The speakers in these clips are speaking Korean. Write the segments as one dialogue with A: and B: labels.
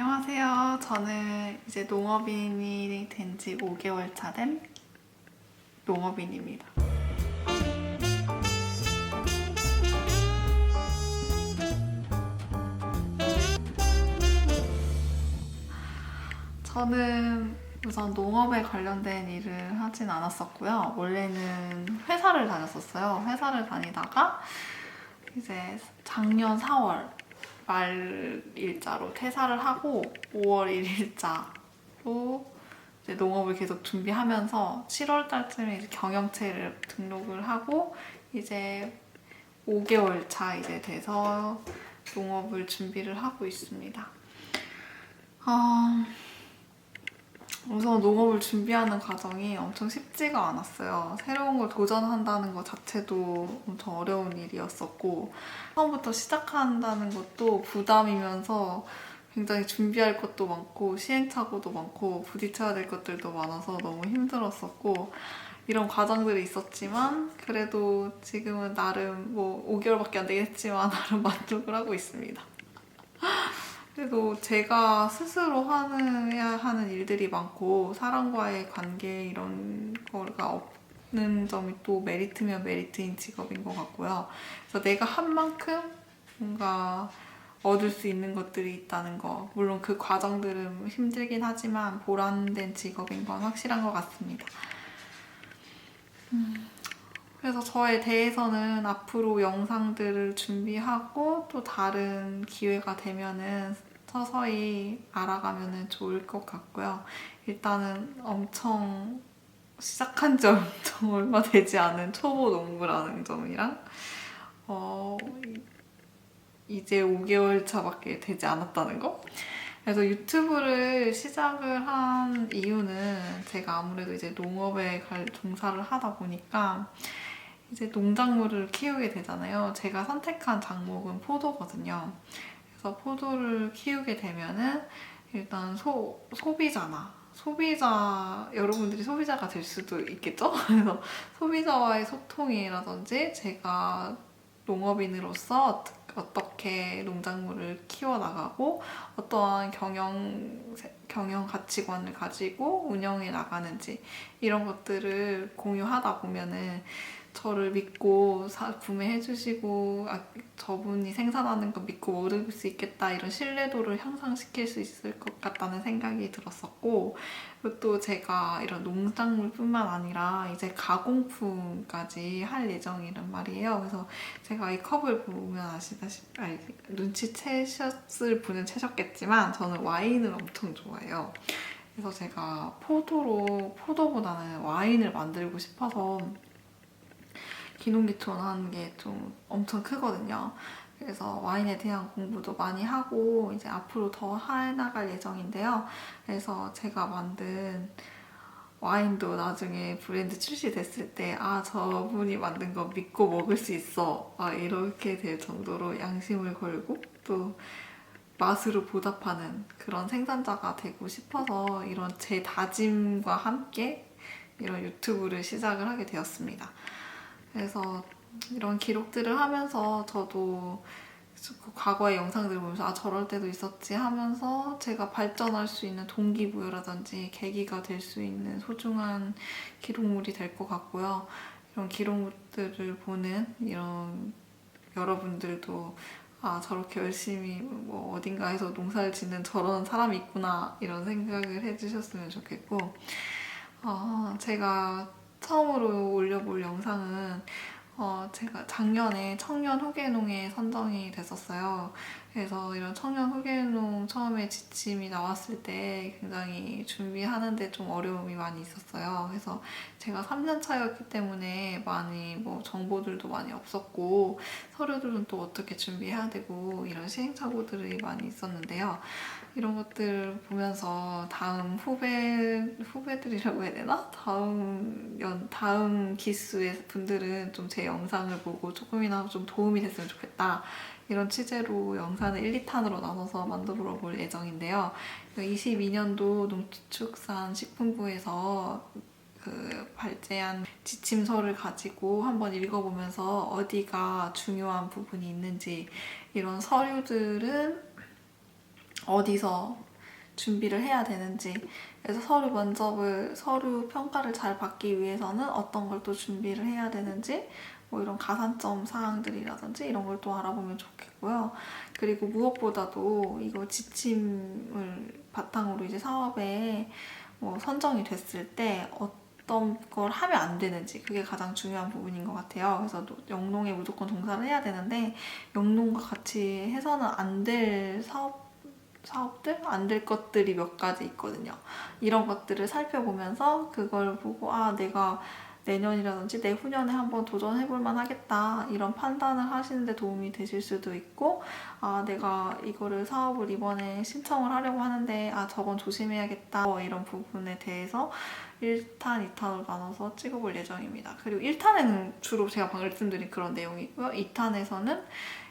A: 안녕하세요. 저는 이제 농업인이 된 지 5개월 차 된 농업인입니다. 저는 우선 농업에 관련된 일을 하진 않았었고요. 원래는 회사를 다녔었어요. 회사를 다니다가 이제 작년 4월 말 일자로 퇴사를 하고 5월 1일자로 이제 농업을 계속 준비하면서 7월 달쯤에 경영체를 등록을 하고 이제 5개월 차 이제 돼서 농업을 준비를 하고 있습니다. 아, 우선 농업을 준비하는 과정이 엄청 쉽지가 않았어요. 새로운 걸 도전한다는 것 자체도 엄청 어려운 일이었었고, 처음부터 시작한다는 것도 부담이면서 굉장히 준비할 것도 많고, 시행착오도 많고, 부딪혀야 될 것들도 많아서 너무 힘들었었고, 이런 과정들이 있었지만, 그래도 지금은 나름 뭐 5개월밖에 안 되겠지만, 나름 만족을 하고 있습니다. 그래도 제가 스스로 하는, 해야 하는 일들이 많고, 사람과의 관계 이런 거가 없는 점이 또 메리트면 메리트인 직업인 것 같고요. 그래서 내가 한 만큼 뭔가 얻을 수 있는 것들이 있다는 거. 물론 그 과정들은 힘들긴 하지만 보람된 직업인 건 확실한 것 같습니다. 음, 그래서 저에 대해서는 앞으로 영상들을 준비하고 또 다른 기회가 되면은 서서히 알아가면 좋을 것 같고요. 일단은 엄청 시작한 지 엄청 얼마 되지 않은 초보 농부라는 점이랑 어, 이제 5개월 차밖에 되지 않았다는 거? 그래서 유튜브를 시작을 한 이유는 제가 아무래도 이제 농업에 갈 종사를 하다 보니까 이제 농작물을 키우게 되잖아요. 제가 선택한 작목은 포도거든요. 그래서 포도를 키우게 되면은 일단 소, 소비자나 소비자 여러분들이 소비자가 될 수도 있겠죠? 그래서 소비자와의 소통이라든지 제가 농업인으로서 어떻게 농작물을 키워나가고 어떠한 경영, 경영 가치관을 가지고 운영해 나가는지 이런 것들을 공유하다 보면은 저를 믿고 사, 구매해 주시고 아, 저분이 생산하는 거 믿고 먹을 수 있겠다 이런 신뢰도를 향상시킬 수 있을 것 같다는 생각이 들었었고 그리고 또 제가 이런 농작물뿐만 아니라 이제 가공품까지 할 예정이란 말이에요. 그래서 제가 이 컵을 보면 아시다시피 눈치채셨을 분은 채셨겠지만 저는 와인을 엄청 좋아해요. 그래서 제가 포도로 포도보다는 와인을 만들고 싶어서 기농기촌하는 게좀 엄청 크거든요. 그래서 와인에 대한 공부도 많이 하고 이제 앞으로 더 해나갈 예정인데요. 그래서 제가 만든 와인도 나중에 브랜드 출시됐을 때 아 저분이 만든 거 믿고 먹을 수 있어 아 이렇게 될 정도로 양심을 걸고 또 맛으로 보답하는 그런 생산자가 되고 싶어서 이런 제 다짐과 함께 이런 유튜브를 시작을 하게 되었습니다. 그래서 이런 기록들을 하면서 저도 그 과거의 영상들을 보면서 아 저럴 때도 있었지 하면서 제가 발전할 수 있는 동기부여라든지 계기가 될 수 있는 소중한 기록물이 될 것 같고요. 이런 기록물들을 보는 이런 여러분들도 아 저렇게 열심히 뭐 어딘가에서 농사를 짓는 저런 사람이 있구나 이런 생각을 해주셨으면 좋겠고 아 제가 처음으로 올려볼 영상은 어, 제가 작년에 청년 후계농에 선정이 됐었어요. 그래서 이런 청년 후계농 처음에 지침이 나왔을 때 굉장히 준비하는데 좀 어려움이 많이 있었어요. 그래서 제가 3년 차였기 때문에 많이 뭐 정보들도 많이 없었고 서류들은 또 어떻게 준비해야 되고 이런 시행착오들이 많이 있었는데요. 이런 것들 보면서 다음 후배 후배들이라고 해야 되나? 다음 연 다음 기수의 분들은 좀제 영상을 보고 조금이나마 좀 도움이 됐으면 좋겠다. 이런 취재로 영상을 1, 2탄으로 나눠서 만들어 볼 예정인데요. 22년도 농축산식품부에서 그 발제한 지침서를 가지고 한번 읽어보면서 어디가 중요한 부분이 있는지 이런 서류들은 어디서 준비를 해야 되는지 그래서 서류 면접을 서류 평가를 잘 받기 위해서는 어떤 걸 또 준비를 해야 되는지 뭐 이런 가산점 사항들이라든지 이런 걸 또 알아보면 좋겠고요. 그리고 무엇보다도 이거 지침을 바탕으로 이제 사업에 뭐 선정이 됐을 때 어떤 걸 하면 안 되는지 그게 가장 중요한 부분인 것 같아요. 그래서 또 영농에 무조건 동사를 해야 되는데 영농과 같이 해서는 안 될 사업 사업들 안 될 것들이 몇 가지 있거든요. 이런 것들을 살펴보면서 그걸 보고 아 내가 내년이라든지 내후년에 한번 도전해볼 만하겠다 이런 판단을 하시는데 도움이 되실 수도 있고 아 내가 이거를 사업을 이번에 신청을 하려고 하는데 아 저건 조심해야겠다 뭐 이런 부분에 대해서 1탄, 2탄으로 나눠서 찍어볼 예정입니다. 그리고 1탄에는 주로 제가 방금 말씀드린 그런 내용이고요. 2탄에서는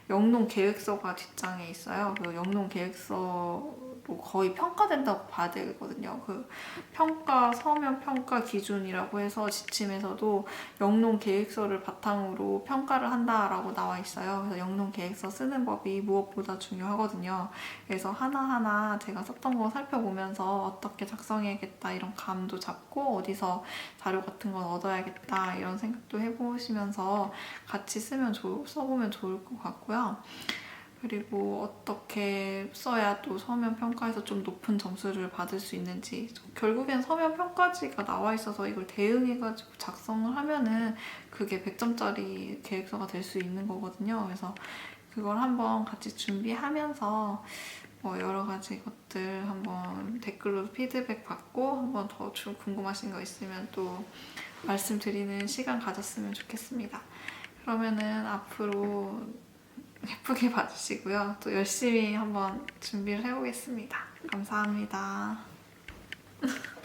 A: 영농 계획서가 뒷장에 있어요. 그 영농 계획서 로 거의 평가된다고 봐야 되거든요. 그 평가 서면 평가 기준이라고 해서 지침에서도 영농 계획서를 바탕으로 평가를 한다라고 나와 있어요. 그래서 영농 계획서 쓰는 법이 무엇보다 중요하거든요. 그래서 하나하나 제가 썼던 거 살펴보면서 어떻게 작성해야겠다 이런 감도 잡고 어디서 자료 같은 건 얻어야겠다 이런 생각도 해보시면서 같이 쓰면 좋- 써보면 좋을 것 같고요. 그리고 어떻게 써야 또 서면 평가에서 좀 높은 점수를 받을 수 있는지 결국엔 서면 평가지가 나와 있어서 이걸 대응해가지고 작성을 하면은 그게 100점짜리 계획서가 될 수 있는 거거든요. 그래서 그걸 한번 같이 준비하면서 뭐 여러 가지 것들 한번 댓글로 피드백 받고 한번 더 좀 궁금하신 거 있으면 또 말씀드리는 시간 가졌으면 좋겠습니다. 그러면은 앞으로 예쁘게 봐주시고요. 또 열심히 한번 준비를 해보겠습니다. 감사합니다.